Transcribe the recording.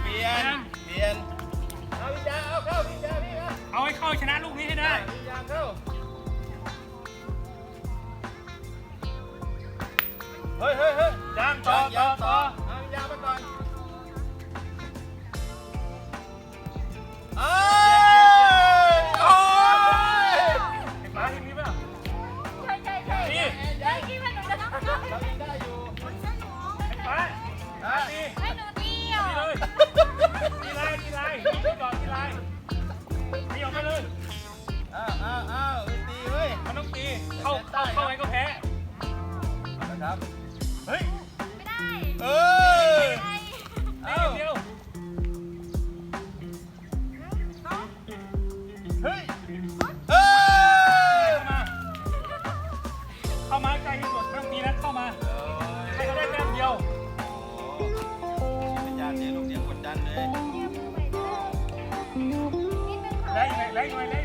เปลี่ยน เปลี่ยน เอาวิญญาณเอาเข้าวิญญาณนี่นะเอาให้เข้าชนะลูกนี้ให้ได้ วิญญาณเข้า เฮ้ยเฮ้ยเฮ้ยยางต่อต่อ เฮ้ยเข้ามาใกล้ที่สุดเรื่องนี้นะเข้ามาให้เขาได้แต้มเดียวเป็นญาเนี่ยลูกเสียวกดดันเลย ไล่ไล่ไล่ไล่